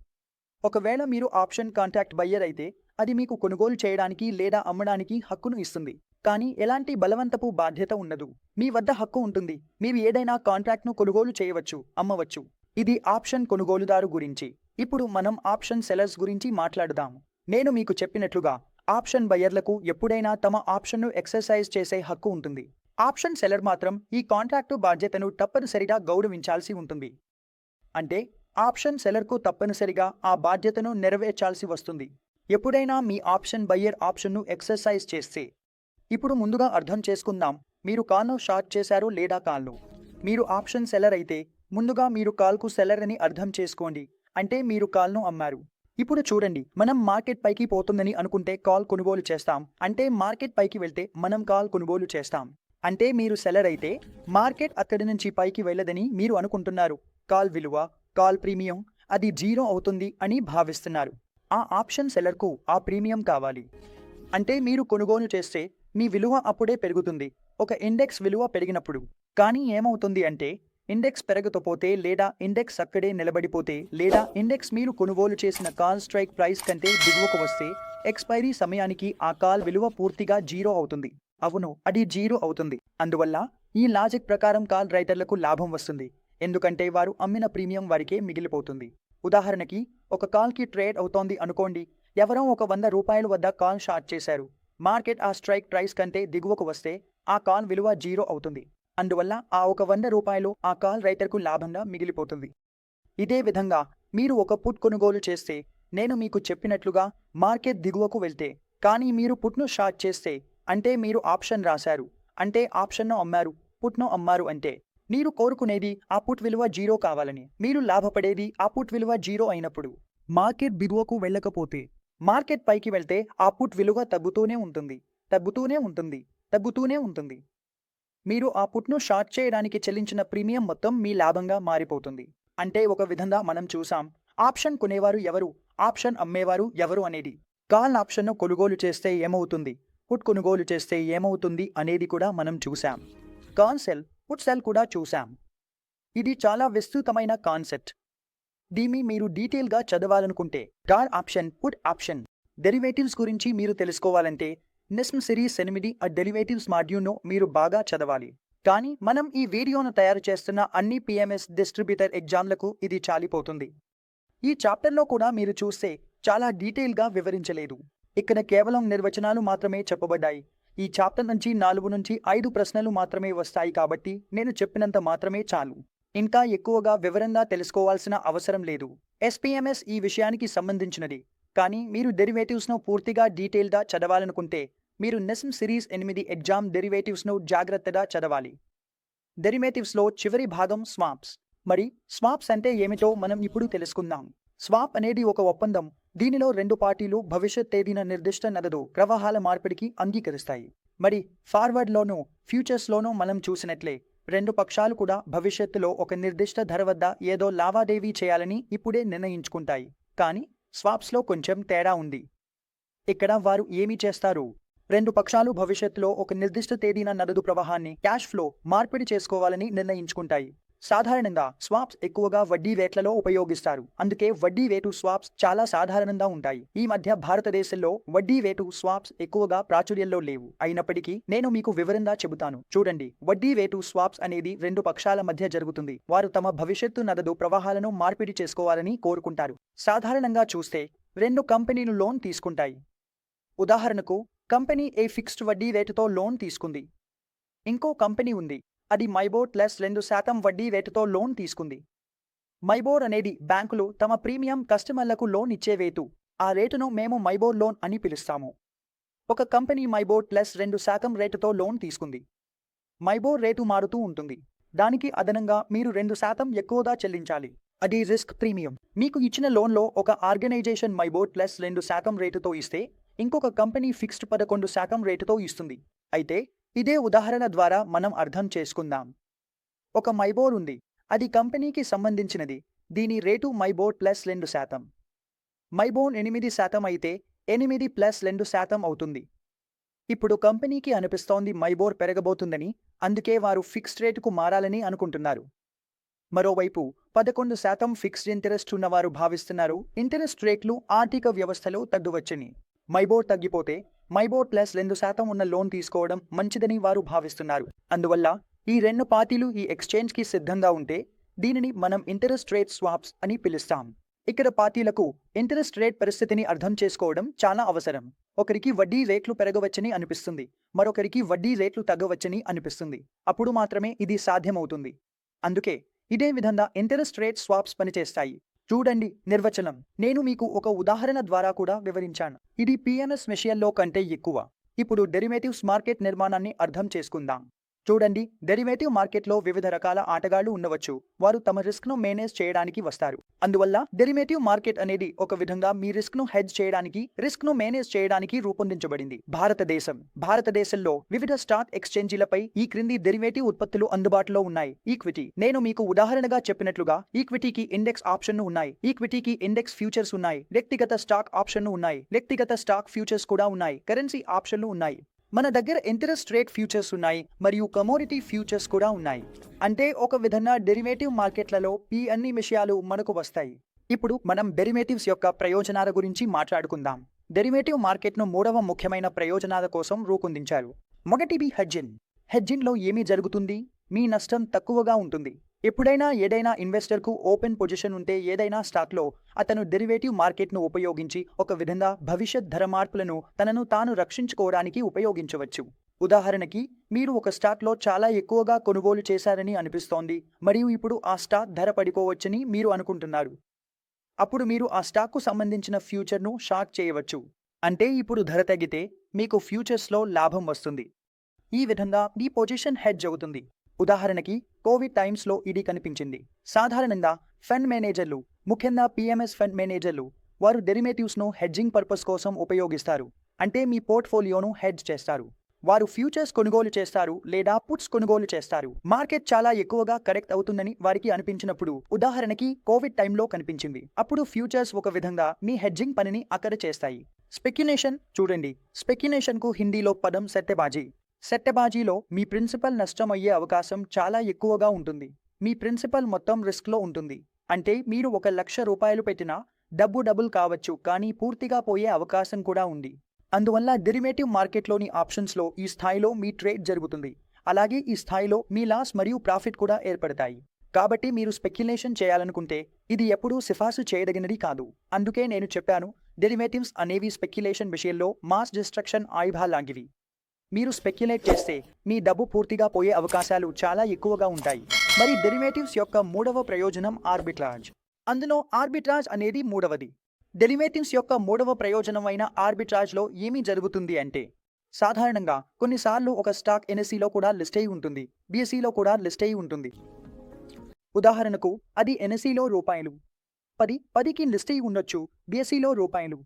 ఒకవేళ మీరు ఆప్షన్ కాంట్రాక్ట్ బయ్యర్ అయితే అది మీకు కొనుగోలు చేయడానికి లేదా అమ్మడానికి హక్కును ఇస్తుంది. కానీ ఎలాంటి బలవంతపు బాధ్యత ఉండదు. మీ వద్ద హక్కు ఉంటుంది. మీరు ఏదైనా కాంట్రాక్ట్ను కొనుగోలు చేయవచ్చు అమ్మవచ్చు. ఇది ఆప్షన్ కొనుగోలుదారు గురించి. ఇప్పుడు మనం ఆప్షన్ సెలర్స్ గురించి మాట్లాడుదాం. నేను మీకు చెప్పినట్లుగా ఆప్షన్ బయర్లకు ఎప్పుడైనా తమ ఆప్షన్ను ఎక్సర్సైజ్ చేసే హక్కు ఉంటుంది. ఆప్షన్ సెలర్ మాత్రం ఈ కాంట్రాక్టు బాధ్యతను తప్పనిసరిగా గౌరవించాల్సి ఉంటుంది. అంటే ఆప్షన్ సెలర్కు తప్పనిసరిగా ఆ బాధ్యతను నెరవేర్చాల్సి వస్తుంది. ఎప్పుడైనా మీ ఆప్షన్ బయ్యర్ ఆప్షన్ను ఎక్సర్సైజ్ చేస్తే. ఇప్పుడు ముందుగా అర్థం చేసుకుందాం మీరు కాల్ను షార్ట్ చేశారు లేదా కాల్ను. మీరు ఆప్షన్ సెలర్ అయితే ముందుగా మీరు కాల్కు సెలర్ అని అర్థం చేసుకోండి అంటే మీరు కాల్ను అమ్మారు. ఇప్పుడు చూడండి మనం మార్కెట్ పైకి పోతుందని అనుకుంటే కాల్ కొనుగోలు చేస్తాం అంటే మార్కెట్ పైకి వెళ్తే మనం కాల్ కొనుగోలు చేస్తాం. అంటే మీరు సెలర్ అయితే మార్కెట్ అక్కడి నుంచి పైకి వెళ్ళదని మీరు అనుకుంటున్నారు. కాల్ విలువ కాల్ ప్రీమియం అది జీరో అవుతుంది అని భావిస్తున్నారు. ఆ ఆప్షన్ సెల్లర్కు ఆ ప్రీమియం కావాలి. అంటే మీరు కొనుగోలు చేస్తే మీ విలువ అప్పుడే పెరుగుతుంది. ఒక ఇండెక్స్ విలువ పెరిగినప్పుడు. కానీ ఏమవుతుంది అంటే ఇండెక్స్ పెరగకపోతే లేదా ఇండెక్స్ అక్కడే నిలబడిపోతే లేదా ఇండెక్స్ మీరు కొనుగోలు చేసిన కాల్ స్ట్రైక్ ప్రైస్ కంటే దిగువకు వస్తే ఎక్స్పైరీ సమయానికి ఆ కాల్ విలువ పూర్తిగా జీరో అవుతుంది. అవును అది జీరో అవుతుంది. అందువల్ల ఈ లాజిక్ ప్రకారం కాల్ రైటర్లకు లాభం వస్తుంది. ఎందుకంటే వారు అమ్మిన ప్రీమియం వారికే మిగిలిపోతుంది. ఉదాహరణకి ఒక కాల్కి ట్రేడ్ అవుతోంది అనుకోండి. ఎవరో ఒక వంద రూపాయల వద్ద కాల్ షార్ట్ చేశారు. మార్కెట్ ఆ స్ట్రైక్ ప్రైస్ కంటే దిగువకు వస్తే ఆ కాల్ విలువ జీరో అవుతుంది. అందువల్ల ఆ ఒక వంద రూపాయలు ఆ కాల్ రైతర్కు లాభంగా మిగిలిపోతుంది. ఇదే విధంగా మీరు ఒక పుట్ కొనుగోలు చేస్తే నేను మీకు చెప్పినట్లుగా మార్కెట్ దిగువకు వెళ్తే కానీ మీరు పుట్ను షార్ట్ చేస్తే అంటే మీరు ఆప్షన్ రాశారు. అంటే ఆప్షన్ను అమ్మారు పుట్ను అమ్మారు అంటే మీరు కోరుకునేది ఆ పుట్ విలువ జీరో కావాలని మీరు లాభపడేది ఆ పుట్ విలువ జీరో అయినప్పుడు. మార్కెట్ దిగువకు వెళ్ళకపోతే మార్కెట్ పైకి వెళ్తే ఆ పుట్ విలువ తగ్గుతూనే ఉంటుంది తగ్గుతూనే ఉంటుంది తగ్గుతూనే ఉంటుంది. మీరు ఆ పుట్ను షార్ట్ చేయడానికి చెల్లించిన ప్రీమియం మొత్తం మీ లాభంగా మారిపోతుంది. అంటే ఒక విధంగా మనం చూసాం ఆప్షన్ కొనేవారు ఎవరు ఆప్షన్ అమ్మేవారు ఎవరు అనేది. కాల్ ఆప్షన్ను కొనుగోలు చేస్తే ఏమవుతుంది పుట్ కొనుగోలు చేస్తే ఏమవుతుంది అనేది కూడా మనం చూసాం. కాన్సెల్ పుట్ సెల్ కూడా చూశాం. ఇది చాలా విస్తృతమైన కాన్సెప్ట్. దీన్ని మీరు డీటెయిల్గా చదవాలనుకుంటే డార్ ఆప్షన్ పుట్ ఆప్షన్ డెరివేటివ్స్ గురించి మీరు తెలుసుకోవాలంటే నిస్మ్ సిరీస్ ఎనిమిది ఆ డెరివేటివ్స్ మాడ్యూల్ను మీరు బాగా చదవాలి. కానీ మనం ఈ వీడియోను తయారు చేస్తున్న అన్ని పిఎంఎస్ డిస్ట్రిబ్యూటర్ ఎగ్జామ్లకు ఇది చాలిపోతుంది. ఈ చాప్టర్లో కూడా మీరు చూస్తే చాలా డీటెయిల్గా వివరించలేదు. ఇక్కడ కేవలం నిర్వచనాలు మాత్రమే చెప్పబడ్డాయి. ఈ చాప్టర్ నుంచి నాలుగు నుంచి ఐదు ప్రశ్నలు మాత్రమే వస్తాయి కాబట్టి నేను చెప్పినంత మాత్రమే చాలు. ఇంకా ఎక్కువగా వివరంగా తెలుసుకోవాల్సిన అవసరం లేదు. ఎస్పీఎంఎస్ ఈ విషయానికి సంబంధించినది. కానీ మీరు డెరివేటివ్స్ను పూర్తిగా డీటెయిల్గా చదవాలనుకుంటే మీరు నెస్మ్ సిరీస్ ఎనిమిది ఎగ్జామ్ డెరివేటివ్స్ను జాగ్రత్తగా చదవాలి. డెరివేటివ్స్లో చివరి భాగం స్వాప్స్. మరి స్వాప్స్ అంటే ఏమిటో మనం ఇప్పుడు తెలుసుకుందాం. స్వాప్ అనేది ఒక ఒప్పందం. దీనిలో రెండు పార్టీలు భవిష్యత్ తేదీన నిర్దిష్ట నగదు ప్రవాహాల మార్పిడికి అంగీకరిస్తాయి. మరి ఫార్వర్డ్లోనూ ఫ్యూచర్స్లోనూ మనం చూసినట్లే రెండు పక్షాలు కూడా భవిష్యత్తులో ఒక నిర్దిష్ట ధర వద్ద ఏదో లావాదేవీ చేయాలని ఇప్పుడే నిర్ణయించుకుంటాయి. కానీ స్వాప్స్లో కొంచెం తేడా ఉంది. ఇక్కడ వారు ఏమి చేస్తారు? రెండు పక్షాలు భవిష్యత్తులో ఒక నిర్దిష్ట తేదీన నగదు ప్రవాహాన్ని క్యాష్ ఫ్లో మార్పిడి చేసుకోవాలని నిర్ణయించుకుంటాయి. సాధారణంగా స్వాప్స్ ఎక్కువగా వడ్డీ రేట్లలో ఉపయోగిస్తారు. అందుకే వడ్డీ రేటు స్వాప్స్ చాలా సాధారణంగా ఉంటాయి. ఈ మధ్య భారతదేశంలో వడ్డీ రేటు స్వాప్స్ ఎక్కువగా ప్రాచుర్యంలో లేవు. అయినప్పటికీ నేను మీకు వివరంగా చెబుతాను. చూడండి వడ్డీ రేటు స్వాప్స్ అనేది రెండు పక్షాల మధ్య జరుగుతుంది. వారు తమ భవిష్యత్తు నగదు ప్రవాహాలను మార్పిడి చేసుకోవాలని కోరుకుంటారు. సాధారణంగా చూస్తే రెండు కంపెనీలు లోన్ తీసుకుంటాయి. ఉదాహరణకు కంపెనీ ఏ ఫిక్స్డ్ వడ్డీ రేటుతో లోన్ తీసుకుంది. ఇంకో కంపెనీ ఉంది. అది మైబోర్ ప్లస్ రెండు శాతం వడ్డీ రేటుతో లోన్ తీసుకుంది. మైబోర్ అనేది బ్యాంకులు తమ ప్రీమియం కస్టమర్లకు లోన్ ఇచ్చే రేటు ఆ రేటును మేము మైబోర్ లోన్ అని పిలుస్తాము. ఒక కంపెనీ మైబోర్ ప్లస్ రెండు శాతం రేటుతో లోన్ తీసుకుంది. మైబోర్ రేటు మారుతూ ఉంటుంది. దానికి అదనంగా మీరు రెండు శాతం ఎక్కువగా చెల్లించాలి. అది రిస్క్ ప్రీమియం. మీకు ఇచ్చిన లోన్లో ఒక ఆర్గనైజేషన్ మైబోర్ ప్లస్ రెండు శాతం రేటుతో ఇస్తే ఇంకొక కంపెనీ ఫిక్స్డ్ పదకొండు శాతం రేటుతో ఇస్తుంది. అయితే ఇదే ఉదాహరణ ద్వారా మనం అర్థం చేసుకుందాం. ఒక మైబోర్ ఉంది. అది కంపెనీకి సంబంధించినది. దీని రేటు మైబోర్ ప్లస్ రెండు శాతం. మైబోన్ ఎనిమిది శాతం అయితే ఎనిమిది ప్లస్ రెండు శాతం అవుతుంది. ఇప్పుడు కంపెనీకి అనిపిస్తోంది మైబోర్ పెరగబోతుందని అందుకే వారు ఫిక్స్డ్ రేటుకు మారాలని అనుకుంటున్నారు. మరోవైపు పదకొండు శాతం ఫిక్స్డ్ ఇంటరెస్ట్ ఉన్నవారు భావిస్తున్నారు. ఇంటరెస్ట్ రేట్లు ఆర్థిక వ్యవస్థలో తగ్గువచ్చని. మైబోర్ తగ్గిపోతే మైబోట్ ప్లస్ రెండు శాతం ఉన్న లోన్ తీసుకోవడం మంచిదని వారు భావిస్తున్నారు. అందువల్ల ఈ రెండు పార్టీలు ఈ ఎక్స్చేంజ్కి సిద్ధంగా ఉంటే దీనిని మనం ఇంటరెస్ట్ రేట్ స్వాప్స్ అని పిలుస్తాం. ఇక్కడ పార్టీలకు ఇంటరెస్ట్ రేట్ పరిస్థితిని అర్థం చేసుకోవడం చాలా అవసరం. ఒకరికి వడ్డీ రేట్లు పెరగవచ్చని అనిపిస్తుంది. మరొకరికి వడ్డీ రేట్లు తగ్గవచ్చని అనిపిస్తుంది. అప్పుడు మాత్రమే ఇది సాధ్యమవుతుంది. అందుకే ఇదే విధంగా ఇంటరెస్ట్ రేట్ స్వాప్స్ పనిచేస్తాయి. చూడండి నిర్వచనం. నేను మీకు ఒక ఉదాహరణ ద్వారా కూడా వివరించాను. ఇది పిఎన్ఎస్ విషయంలో కంటే ఎక్కువ. ఇప్పుడు డెరివేటివ్స్ మార్కెట్ నిర్మాణాన్ని అర్థం చేసుకుందాం. చూడండి డెరివేటివ్ మార్కెట్లో వివిధ రకాల ఆటగాళ్ళు ఉండవచ్చు. వారు తమ రిస్క్ను మేనేజ్ చేయడానికి వస్తారు. అందువల్ల డెరివేటివ్ మార్కెట్ అనేది ఒక విధంగా మీ రిస్క్ను హెడ్జ్ చేయడానికి రిస్క్ను మేనేజ్ చేయడానికి రూపొందించబడింది. భారతదేశం. భారతదేశంలో వివిధ స్టాక్ ఎక్స్చేంజీలపై ఈ క్రింది డెరివేటివ్ ఉత్పత్తులు అందుబాటులో ఉన్నాయి. ఈక్విటీ నేను మీకు ఉదాహరణగా చెప్పినట్లుగా ఈక్విటీకి ఇండెక్స్ ఆప్షన్లు ఉన్నాయి. ఈక్విటీకి ఇండెక్స్ ఫ్యూచర్స్ ఉన్నాయి. వ్యక్తిగత స్టాక్ ఆప్షన్లు ఉన్నాయి. వ్యక్తిగత స్టాక్ ఫ్యూచర్స్ కూడా ఉన్నాయి. కరెన్సీ ఆప్షన్లు ఉన్నాయి. మన దగ్గర ఇంట్రెస్ట్ రేట్ ఫ్యూచర్స్ ఉన్నాయి మరియు కమోడిటీ ఫ్యూచర్స్ కూడా ఉన్నాయి. అంటే ఒక విధంగా డెరివేటివ్ మార్కెట్లలో ఈ అన్ని విషయాలు మనకు వస్తాయి. ఇప్పుడు మనం డెరివేటివ్స్ యొక్క ప్రయోజనాల గురించి మాట్లాడుకుందాం. డెరివేటివ్ మార్కెట్ను మూడవ ముఖ్యమైన ప్రయోజనాల కోసం రూపొందించారు. మొదటిది హెడ్జిన్ హెడ్జిన్లో ఏమి జరుగుతుంది? మీ నష్టం తక్కువగా ఉంటుంది. ఎప్పుడైనా ఏదైనా ఇన్వెస్టర్కు ఓపెన్ పొజిషన్ ఉంటే ఏదైనా స్టాక్లో అతను డెరివేటివ్ మార్కెట్ను ఉపయోగించి ఒక విధంగా భవిష్యత్ ధర మార్పులను తనను తాను రక్షించుకోవడానికి ఉపయోగించవచ్చు. ఉదాహరణకి మీరు ఒక స్టాక్లో చాలా ఎక్కువగా కొనుగోలు చేశారని అనిపిస్తోంది మరియు ఇప్పుడు ఆ స్టాక్ ధర పడిపోవచ్చని మీరు అనుకుంటున్నారు. అప్పుడు మీరు ఆ స్టాక్కు సంబంధించిన ఫ్యూచర్ను షార్ట్ చేయవచ్చు. అంటే ఇప్పుడు ధర తగ్గితే మీకు ఫ్యూచర్స్లో లాభం వస్తుంది. ఈ విధంగా మీ పొజిషన్ హెడ్జ్ అవుతుంది. ఉదాహరణకి కోవిడ్ టైమ్స్లో ఇది కనిపించింది. సాధారణంగా ఫండ్ మేనేజర్లు ముఖ్యంగా పిఎంఎస్ ఫండ్ మేనేజర్లు వారు డెరివేటివ్స్ను హెడ్జింగ్ పర్పస్ కోసం ఉపయోగిస్తారు. అంటే మీ పోర్ట్ఫోలియోను హెడ్జ్ చేస్తారు. వారు ఫ్యూచర్స్ కొనుగోలు చేస్తారు లేదా పుట్స్ కొనుగోలు చేస్తారు. మార్కెట్ చాలా ఎక్కువగా కరెక్ట్ అవుతుందని వారికి అనిపించినప్పుడు ఉదాహరణకి కోవిడ్ టైంలో కనిపించింది. అప్పుడు ఫ్యూచర్స్ ఒక విధంగా మీ హెడ్జింగ్ పనిని అక్కడ చేస్తాయి. స్పెక్యులేషన్ చూడండి. స్పెక్యులేషన్కు హిందీలో పదం సత్యబాజీ సెట్టెబాజీలో మీ ప్రిన్సిపల్ నష్టమయ్యే అవకాశం చాలా ఎక్కువగా ఉంటుంది. మీ ప్రిన్సిపల్ మొత్తం రిస్క్లో ఉంటుంది. అంటే మీరు ఒక లక్ష రూపాయలు పెట్టినా డబ్బు డబుల్ కావచ్చు కానీ పూర్తిగా పోయే అవకాశం కూడా ఉంది. అందువల్ల డెరివేటివ్ మార్కెట్లోని ఆప్షన్స్లో ఈ స్థాయిలో మీ ట్రేడ్ జరుగుతుంది. అలాగే ఈ స్థాయిలో మీ లాస్ మరియు ప్రాఫిట్ కూడా ఏర్పడతాయి. కాబట్టి మీరు స్పెక్యులేషన్ చేయాలనుకుంటే ఇది ఎప్పుడూ సిఫార్సు చేయదగినది కాదు. అందుకే నేను చెప్పాను డెరివేటివ్స్ అనేవి స్పెక్యులేషన్ విషయంలో మాస్ డిస్ట్రక్షన్ ఆయుధా లాంటివి మీరు స్పెక్యులేట్ చేస్తే మీ డబ్బు పూర్తిగా పోయే అవకాశాలు చాలా ఎక్కువగా ఉంటాయి. మరి డెరివేటివ్స్ యొక్క మూడవ ప్రయోజనం ఆర్బిట్రాజ్ అందులో ఆర్బిట్రాజ్ అనేది మూడవది. డెరివేటివ్స్ యొక్క మూడవ ప్రయోజనం అయిన ఆర్బిట్రాజ్లో ఏమి జరుగుతుంది అంటే సాధారణంగా కొన్నిసార్లు ఒక స్టాక్ ఎన్ఎస్సిలో కూడా లిస్ట్ అయి ఉంటుంది బీఎస్సీలో కూడా లిస్ట్ అయి ఉంటుంది. ఉదాహరణకు అది ఎన్ఎస్సిలో రూపాయలు పది పదికి లిస్ట్ అయి ఉండొచ్చు బిఎస్సిలో రూపాయలు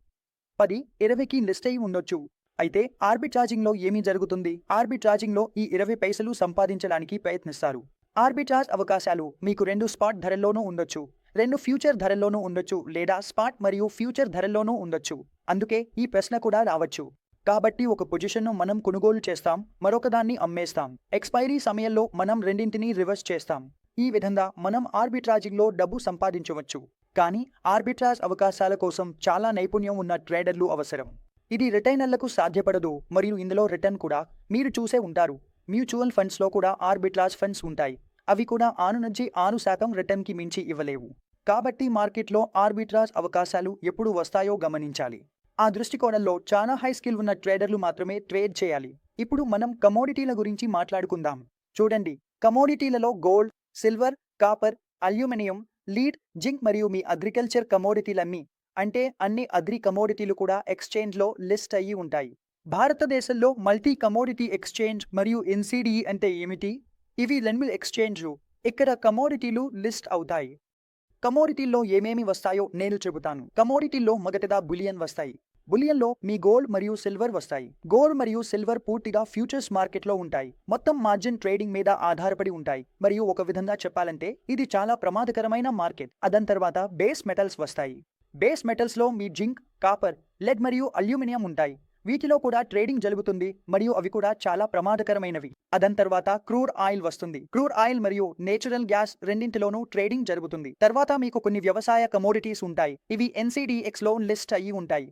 పది ఇరవైకి లిస్ట్ అయి ఉండొచ్చు అయితే ఆర్బిట్రాజింగ్లో ఏమి జరుగుతుంది? ఆర్బిట్రాజింగ్లో ఈ ఇరవై పైసలు సంపాదించడానికి ప్రయత్నిస్తారు. ఆర్బిట్రాజ్ అవకాశాలు మీకు రెండు స్పాట్ ధరల్లోనూ ఉండొచ్చు. రెండు ఫ్యూచర్ ధరల్లోనూ ఉండొచ్చు లేదా స్పాట్ మరియు ఫ్యూచర్ ధరల్లోనూ ఉండొచ్చు. అందుకే ఈ ప్రశ్న కూడా రావచ్చు. కాబట్టి ఒక పొజిషన్ను మనం కొనుగోలు చేస్తాం మరొకదాన్ని అమ్మేస్తాం. ఎక్స్పైరీ సమయంలో మనం రెండింటినీ రివర్స్ చేస్తాం. ఈ విధంగా మనం ఆర్బిట్రాజింగ్లో డబ్బు సంపాదించవచ్చు. కానీ ఆర్బిట్రాజ్ అవకాశాల కోసం చాలా నైపుణ్యం ఉన్న ట్రేడర్లు అవసరం. ఇది రిటైనర్లకు సాధ్యపడదు. మరియు ఇందులో రిటర్న్ కూడా మీరు చూసే ఉంటారు. మ్యూచువల్ ఫండ్స్లో కూడా ఆర్బిట్రాజ్ ఫండ్స్ ఉంటాయి. అవి కూడా ఆరు నుంచి ఆరు శాతం రిటర్న్కి మించి ఇవ్వలేవు. కాబట్టి మార్కెట్లో ఆర్బిట్రాజ్ అవకాశాలు ఎప్పుడు వస్తాయో గమనించాలి. ఆ దృష్టికోణంలో చాలా హై స్కిల్ ఉన్న ట్రేడర్లు మాత్రమే ట్రేడ్ చేయాలి. ఇప్పుడు మనం కమోడిటీల గురించి మాట్లాడుకుందాం. చూడండి. కమోడిటీలలో gold silver copper aluminium lead zinc మరియు మీ అగ్రికల్చర్ కమోడిటీలన్నీ అంటే అన్ని అగ్రి కమోడిటీలు కూడా ఎక్స్చేంజ్లో లిస్ట్ అయ్యి ఉంటాయి. భారతదేశంలో మల్టీ కమోడిటీ ఎక్స్చేంజ్ మరియు ఎన్సిడిఈ అంటే ఏమిటి? ఇవి లెన్మిల్ ఎక్స్చేంజ్లు ఇక్కడ కమోడిటీలు లిస్ట్ అవుతాయి. కమోడిటీల్లో ఏమేమి వస్తాయో నేను చెబుతాను. కమోడిటీల్లో మొదటిదా బులియన్ వస్తాయి. బులియన్లో మీ గోల్డ్ మరియు సిల్వర్ వస్తాయి. గోల్డ్ మరియు సిల్వర్ పూర్తిగా ఫ్యూచర్స్ మార్కెట్లో ఉంటాయి. మొత్తం మార్జిన్ ట్రేడింగ్ మీద ఆధారపడి ఉంటాయి. మరియు ఒక విధంగా చెప్పాలంటే ఇది చాలా ప్రమాదకరమైన మార్కెట్. అదన్ తర్వాత బేస్ మెటల్స్ వస్తాయి. బేస్ మెటల్స్లో మీ జింక్ కాపర్ లెడ్ మరియు అల్యూమినియం ఉంటాయి. వీటిలో కూడా ట్రేడింగ్ జరుగుతుంది మరియు అవి కూడా చాలా ప్రమాదకరమైనవి. అదన్ తర్వాత క్రూడ్ ఆయిల్ వస్తుంది. క్రూడ్ ఆయిల్ మరియు నేచురల్ గ్యాస్ రెండింటిలోనూ ట్రేడింగ్ జరుగుతుంది. తర్వాత మీకు కొన్ని వ్యవసాయ కమోడిటీస్ ఉంటాయి. ఇవి ఎన్సీడీఎక్స్లో లిస్ట్ అయ్యి ఉంటాయి.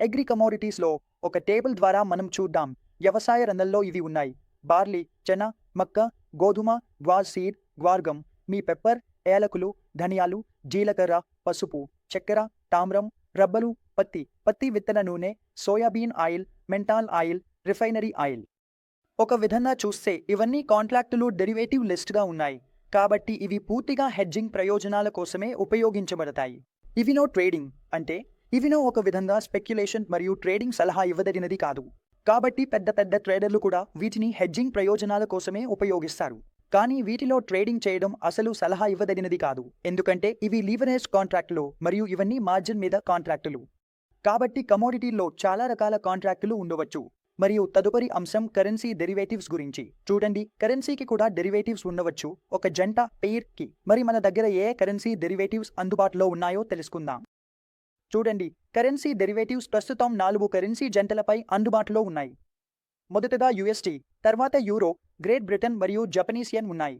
అగ్రి కమోడిటీస్లో ఒక టేబుల్ ద్వారా మనం చూద్దాం. వ్యవసాయ రంగంలో ఇవి ఉన్నాయి. బార్లీ చెన మక్క గోధుమ గ్వార్ సీడ్ గ్వార్గం మీ పెప్పర్ ఏలకులు ధనియాలు జీలకర్ర పసుపు. చక్కెర తామ్రం రబ్బరు పత్తి పత్తి విత్తన నూనె soybean oil menthol oil refinery oil. ఒక విధంగా చూస్తే ఇవన్నీ కాంట్రాక్టులు డెరివేటివ్ లిస్ట్గా ఉన్నాయి. కాబట్టి ఇవి పూర్తిగా హెడ్జింగ్ ప్రయోజనాల కోసమే ఉపయోగించబడతాయి. ఇవినో ట్రేడింగ్ అంటే ఇవినో ఒక విధంగా స్పెక్యులేషన్ మరియు ట్రేడింగ్ సలహా ఇవ్వదగినది కాదు. కాబట్టి పెద్ద పెద్ద ట్రేడర్లు కూడా వీటిని హెడ్జింగ్ ప్రయోజనాల కోసమే ఉపయోగిస్తారు. కానీ వీటిలో ట్రేడింగ్ చేయడం అసలు సలహా ఇవ్వదగినది కాదు. ఎందుకంటే ఇవి లీవరేజ్ కాంట్రాక్టులు మరియు ఇవన్నీ మార్జిన్ మీద కాంట్రాక్టులు. కాబట్టి కమోడిటీల్లో చాలా రకాల కాంట్రాక్టులు ఉండవచ్చు. మరియు తదుపరి అంశం కరెన్సీ డెరివేటివ్స్ గురించి. చూడండి కరెన్సీకి కూడా డెరివేటివ్స్ ఉండవచ్చు. ఒక జంట పెయిర్కి. మరి మన దగ్గర ఏ కరెన్సీ డెరివేటివ్స్ అందుబాటులో ఉన్నాయో తెలుసుకుందాం. చూడండి కరెన్సీ డెరివేటివ్స్ ప్రస్తుతం నాలుగు కరెన్సీ జంటలపై అందుబాటులో ఉన్నాయి. మొదటగా యుఎస్టీ తర్వాత యూరో గ్రేట్ బ్రిటన్ మరియు జపనీస్ ఎన్ ఉన్నాయి.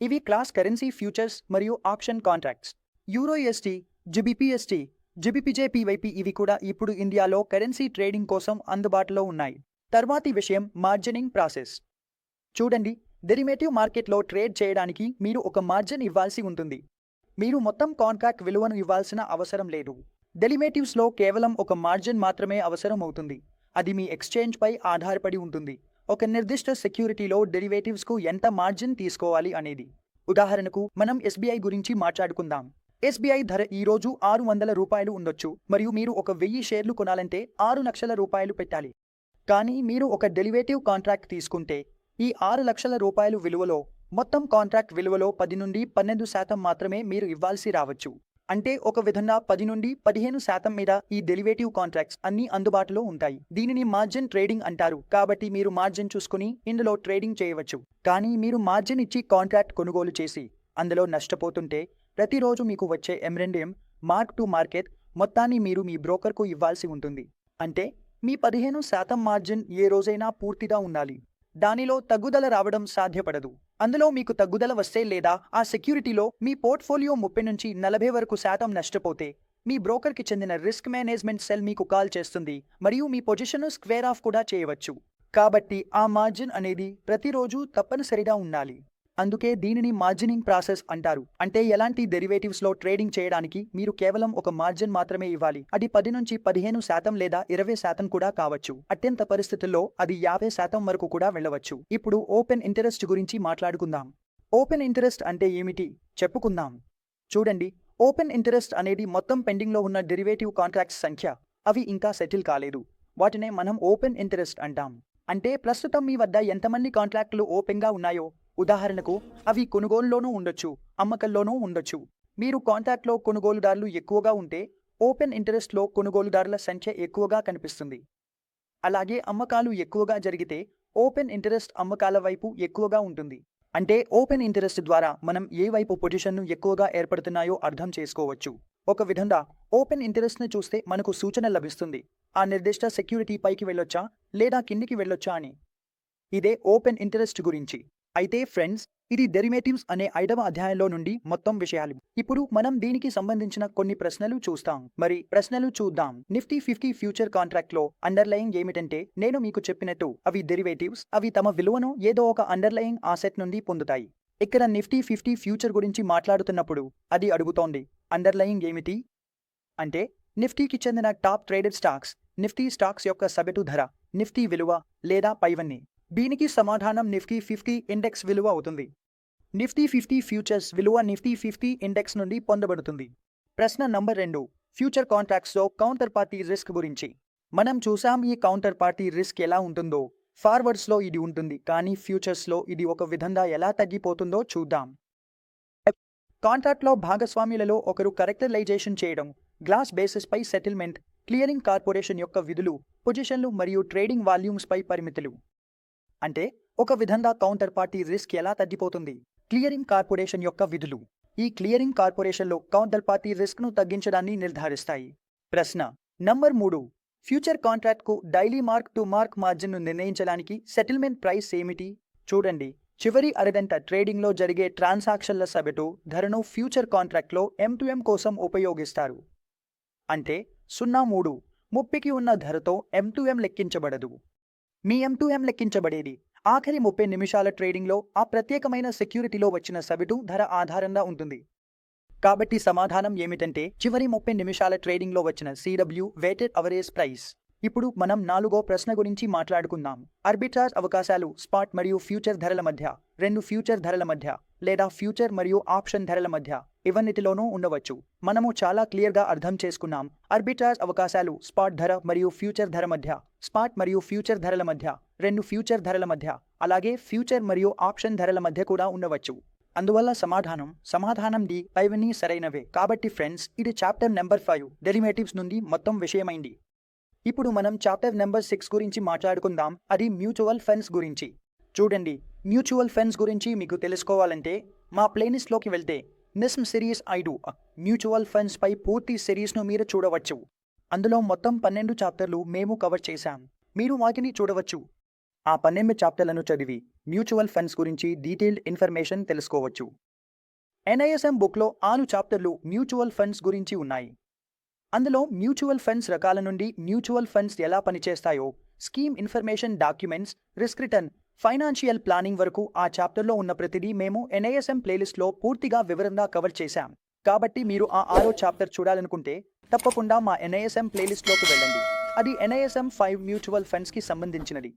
ఇవి క్లాస్ కరెన్సీ ఫ్యూచర్స్ మరియు ఆప్షన్ కాంట్రాక్ట్స్ యూరో ఎస్టీ జిబిపిఎస్టీ జిబిపిజేపీవైపీ ఇవి కూడా ఇప్పుడు ఇండియాలో కరెన్సీ ట్రేడింగ్ కోసం అందుబాటులో ఉన్నాయి. తర్వాతి విషయం మార్జినింగ్ ప్రాసెస్ చూడండి డెరివేటివ్ మార్కెట్లో ట్రేడ్ చేయడానికి మీరు ఒక మార్జిన్ ఇవ్వాల్సి ఉంటుంది. మీరు మొత్తం కాంట్రాక్ట్ విలువను ఇవ్వాల్సిన అవసరం లేదు. డెలివేటివ్స్లో కేవలం ఒక మార్జిన్ మాత్రమే అవసరం అవుతుంది అది మీ ఎక్స్చేంజ్పై ఆధారపడి ఉంటుంది. ఒక నిర్దిష్ట సెక్యూరిటీలో డెరివేటివ్స్కు ఎంత మార్జిన్ తీసుకోవాలి అనేది. ఉదాహరణకు మనం ఎస్బీఐ గురించి మాట్లాడుకుందాం. ఎస్బీఐ ధర ఈ రోజు ఆరు వందల రూపాయలు ఉండొచ్చు మరియు మీరు ఒక వెయ్యి షేర్లు కొనాలంటే ఆరు లక్షల రూపాయలు పెట్టాలి. కానీ మీరు ఒక డెలివేటివ్ కాంట్రాక్ట్ తీసుకుంటే ఈ ఆరు లక్షల రూపాయలు విలువలో మొత్తం కాంట్రాక్ట్ విలువలో పది నుండి పన్నెండు శాతం మాత్రమే మీరు ఇవ్వాల్సి రావచ్చు. అంటే ఒక విధంగా పది నుండి పదిహేను శాతం మీద ఈ డెలివేటివ్ కాంట్రాక్ట్స్ అన్ని అందుబాటులో ఉంటాయి. దీనిని మార్జిన్ ట్రేడింగ్ అంటారు. కాబట్టి మీరు మార్జిన్ చూసుకుని ఇందులో ట్రేడింగ్ చేయవచ్చు. కానీ మీరు మార్జిన్ ఇచ్చి కాంట్రాక్ట్ కొనుగోలు చేసి అందులో నష్టపోతుంటే ప్రతిరోజు మీకు వచ్చే ఎంరెండియం మార్క్ టు మార్కెట్ మొత్తాన్ని మీరు మీ బ్రోకర్కు ఇవ్వాల్సి ఉంటుంది. అంటే మీ పదిహేను శాతం మార్జిన్ ఏ రోజైనా పూర్తిగా ఉండాలి. దానిలో తగ్గుదల రావడం సాధ్యపడదు. అందులో మీకు తగ్గుదల వస్తే లేదా ఆ సెక్యూరిటీలో మీ పోర్ట్ఫోలియో ముప్పై నుంచి నలభై వరకు శాతం నష్టపోతే మీ బ్రోకర్కి చెందిన రిస్క్ మేనేజ్మెంట్ సెల్ మీకు కాల్ చేస్తుంది మరియు మీ పొజిషన్ను స్క్వేర్ ఆఫ్ కూడా చేయవచ్చు. కాబట్టి ఆ మార్జిన్ అనేది ప్రతిరోజు తప్పనిసరిగా ఉండాలి. అందుకే దీనిని మార్జినింగ్ ప్రాసెస్ అంటారు. అంటే ఎలాంటి డెరివేటివ్స్లో ట్రేడింగ్ చేయడానికి మీరు కేవలం ఒక మార్జిన్ మాత్రమే ఇవ్వాలి. అది పది నుంచి పదిహేను శాతం లేదా ఇరవై శాతం కూడా కావచ్చు. అత్యంత పరిస్థితుల్లో అది యాభై శాతం వరకు కూడా వెళ్ళవచ్చు. ఇప్పుడు ఓపెన్ ఇంటరెస్ట్ గురించి మాట్లాడుకుందాం. ఓపెన్ ఇంటరెస్ట్ అంటే ఏమిటి? చెప్పుకుందాం. చూడండి. ఓపెన్ ఇంటరెస్ట్ అనేది మొత్తం పెండింగ్లో ఉన్న డెరివేటివ్ కాంట్రాక్ట్స్ సంఖ్య. అవి ఇంకా సెటిల్ కాలేదు. వాటినే మనం ఓపెన్ ఇంటరెస్ట్ అంటాం. అంటే ప్రస్తుతం మీ వద్ద ఎంతమంది కాంట్రాక్టులు ఓపెన్గా ఉన్నాయో ఉదాహరణకు అవి కొనుగోలులోనూ ఉండొచ్చు అమ్మకంలోనూ ఉండొచ్చు. మీరు కాంటాక్ట్లో కొనుగోలుదారులు ఎక్కువగా ఉంటే ఓపెన్ ఇంటరెస్ట్లో కొనుగోలుదారుల సంఖ్య ఎక్కువగా కనిపిస్తుంది. అలాగే అమ్మకాలు ఎక్కువగా జరిగితే ఓపెన్ ఇంటరెస్ట్ అమ్మకాల వైపు ఎక్కువగా ఉంటుంది. అంటే ఓపెన్ ఇంటరెస్ట్ ద్వారా మనం ఏ వైపు పొజిషన్ను ఎక్కువగా ఏర్పడుతున్నాయో అర్థం చేసుకోవచ్చు. ఒక విధంగా ఓపెన్ ఇంటరెస్ట్ని చూస్తే మనకు సూచన లభిస్తుంది. ఆ నిర్దిష్ట సెక్యూరిటీ పైకి వెళ్ళొచ్చా లేదా కిందికి వెళ్ళొచ్చా అని. ఇదే ఓపెన్ ఇంటరెస్ట్ గురించి. అయితే ఫ్రెండ్స్ ఇది డెరివేటివ్స్ అనే ఐదవ అధ్యాయంలో నుండి మొత్తం విషయాలు. ఇప్పుడు మనం దీనికి సంబంధించిన కొన్ని ప్రశ్నలు చూస్తాం. మరి ప్రశ్నలు చూద్దాం. నిఫ్టీ ఫిఫ్టీ ఫ్యూచర్ కాంట్రాక్ట్లో అండర్లయింగ్ ఏమిటంటే నేను మీకు చెప్పినట్టు అవి డెరివేటివ్స్ అవి తమ విలువను ఏదో ఒక అండర్లయింగ్ ఆసెట్ నుండి పొందుతాయి. ఇక్కడ నిఫ్టీ ఫిఫ్టీ ఫ్యూచర్ గురించి మాట్లాడుతున్నప్పుడు అది అడుగుతోంది అండర్లయింగ్ ఏమిటి? అంటే నిఫ్టీకి చెందిన top traded stocks Nifty stocks యొక్క సగటు ధర నిఫ్టీ విలువ లేదా పైవన్నీ. దీనికి సమాధానం నిఫ్టీ ఫిఫ్టీ ఇండెక్స్ విలువ అవుతుంది. నిఫ్టీ ఫిఫ్టీ ఫ్యూచర్స్ విలువ నిఫ్టీ ఫిఫ్టీ ఇండెక్స్ నుండి పొందబడుతుంది. ప్రశ్న నంబర్ రెండు ఫ్యూచర్ కాంట్రాక్ట్స్లో కౌంటర్ పార్టీ రిస్క్ గురించి. మనం చూసాం ఈ కౌంటర్ పార్టీ రిస్క్ ఎలా ఉంటుందో. ఫార్వర్డ్స్లో ఇది ఉంటుంది కానీ ఫ్యూచర్స్లో ఇది ఒక విధంగా ఎలా తగ్గిపోతుందో చూద్దాం. కాంట్రాక్ట్లో భాగస్వామ్యులలో ఒకరు కరెక్టరైజేషన్ చేయడం గ్లాస్ బేసిస్ పై సెటిల్మెంట్ క్లియరింగ్ కార్పొరేషన్ యొక్క విధులు పొజిషన్లు మరియు ట్రేడింగ్ వాల్యూమ్స్పై పరిమితులు. అంటే ఒక విధంగా కౌంటర్ పార్టీ రిస్క్ ఎలా తగ్గిపోతుంది? క్లియరింగ్ కార్పొరేషన్ యొక్క విధులు. ఈ క్లియరింగ్ కార్పొరేషన్లో కౌంటర్ పార్టీ రిస్క్ను తగ్గించడాన్ని నిర్ధారిస్తాయి. ప్రశ్న నంబర్ మూడు. ఫ్యూచర్ కాంట్రాక్ట్కు డైలీ మార్క్ టు మార్క్ మార్జిన్ను నిర్ణయించడానికి సెటిల్మెంట్ ప్రైస్ ఏమిటి? చూడండి. చివరి అరగంట ట్రేడింగ్లో జరిగే ట్రాన్సాక్షన్ల సగటు ధరను ఫ్యూచర్ కాంట్రాక్ట్లో ఎం టు ఎం కోసం ఉపయోగిస్తారు. అంటే సున్నా మూడు. ముప్పికి ఉన్న ధరతో M to M లెక్కించబడదు. Me M to ఎం లెక్కించబడేది. ఆఖరి ముప్పై నిమిషాల ట్రేడింగ్లో ఆ ప్రత్యేకమైన సెక్యూరిటీలో వచ్చిన సగటు ధర ఆధారంగా ఉంటుంది. కాబట్టి సమాధానం ఏమిటంటే చివరి ముప్పై నిమిషాల ట్రేడింగ్లో వచ్చిన సిడబ్ల్యూ వెయిటెడ్ అవరేజ్ ప్రైస్ ఇప్పుడు మనం నాలుగో ప్రశ్న గురించి మాట్లాడుకుందాం. ఆర్బిట్రాజ్ అవకాశాలు స్పాట్ మరియు ఫ్యూచర్ ధరల మధ్య రెండు ఫ్యూచర్ ధరల మధ్య లేదా ఫ్యూచర్ మరియు ఆప్షన్ ధరల మధ్య ఇవన్నిటిలోనూ ఉండవచ్చు. మనము చాలా క్లియర్గా అర్థం చేసుకున్నాం. ఆర్బిట్రాజ్ అవకాశాలు స్పాట్ ధర మరియు ఫ్యూచర్ ధర మధ్య స్పాట్ మరియు ఫ్యూచర్ ధరల మధ్య రెండు ఫ్యూచర్ ధరల మధ్య అలాగే ఫ్యూచర్ మరియు ఆప్షన్ ధరల మధ్య కూడా ఉండవచ్చు. అందువల్ల సమాధానం సమాధానం డి పైవన్నీ సరైనవే. కాబట్టి ఫ్రెండ్స్ ఇది చాప్టర్ నెంబర్ ఫైవ్ డెరివేటివ్స్ నుండి మొత్తం విషయమైంది. ఇప్పుడు మనం చాప్టర్ నెంబర్ సిక్స్ గురించి మాట్లాడుకుందాం. అది మ్యూచువల్ ఫండ్స్ గురించి. చూడండి మ్యూచువల్ ఫండ్స్ గురించి మీకు తెలుసుకోవాలంటే మా ప్లేలిస్ట్లోకి వెళ్తే నిస్మ్ సిరీస్ ఐడు మ్యూచువల్ ఫండ్స్ పై పూర్తి సిరీస్ను మీరు చూడవచ్చు. అందులో మొత్తం పన్నెండు చాప్టర్లు మేము కవర్ చేశాం. మీరు వాటిని చూడవచ్చు. ఆ పన్నెండు చాప్టర్లను చదివి మ్యూచువల్ ఫండ్స్ గురించి డీటెయిల్డ్ ఇన్ఫర్మేషన్ తెలుసుకోవచ్చు. ఎన్ఐఎస్ఎం బుక్లో ఆరు చాప్టర్లు మ్యూచువల్ ఫండ్స్ గురించి ఉన్నాయి. అందులో మ్యూచువల్ ఫండ్స్ రకాల నుండి మ్యూచువల్ ఫండ్స్ ఎలా పనిచేస్తాయో scheme information documents risk return financial planning వరకు ఆ చాప్టర్లో ఉన్న ప్రతిదీ మేము ఎన్ఐఎస్ఎం ప్లేలిస్ట్లో పూర్తిగా వివరంగా కవర్ చేశాం. కాబట్టి మీరు ఆ ఆరో చాప్టర్ చూడాలనుకుంటే తప్పకుండా మా ఎన్ఐఎస్ఎం ప్లేలిస్ట్లోకి వెళ్ళండి. అది ఎన్ఐఎస్ఎం ఫైవ్ మ్యూచువల్ ఫండ్స్కి సంబంధించినది.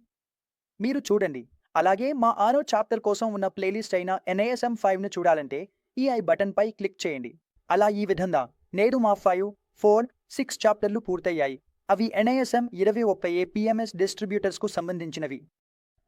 మీరు చూడండి. అలాగే మా ఆరో చాప్టర్ కోసం ఉన్న ప్లేలిస్ట్ అయిన ఎన్ఐఎస్ఎం ఫైవ్ను చూడాలంటే ఈ ఐ బటన్పై క్లిక్ చేయండి. అలా ఈ విధంగా నేడు మా ఫైవ్ ఫోర్ సిక్స్ చాప్టర్లు పూర్తయ్యాయి. అవి ఎన్ఐఎస్ఎం ఇరవై ఒక్క పిఎంఎస్ డిస్ట్రిబ్యూటర్స్కు సంబంధించినవి.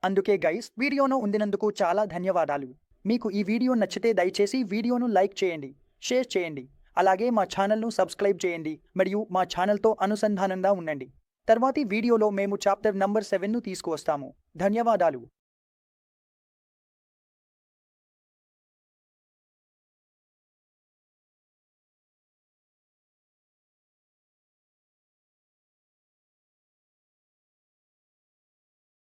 అందుకే గైస్ వీడియోను ఉందినందుకు చాలా ధన్యవాదాలు. మీకు ఈ వీడియో నచ్చితే దయచేసి వీడియోను లైక్ చేయండి షేర్ చేయండి అలాగే మా ఛానల్ను సబ్స్క్రైబ్ చేయండి మరియు మా ఛానల్తో అనుసంధానంగా ఉండండి. తర్వాతి వీడియోలో మేము చాప్టర్ నంబర్ సెవెన్ను తీసుకువస్తాము. ధన్యవాదాలు.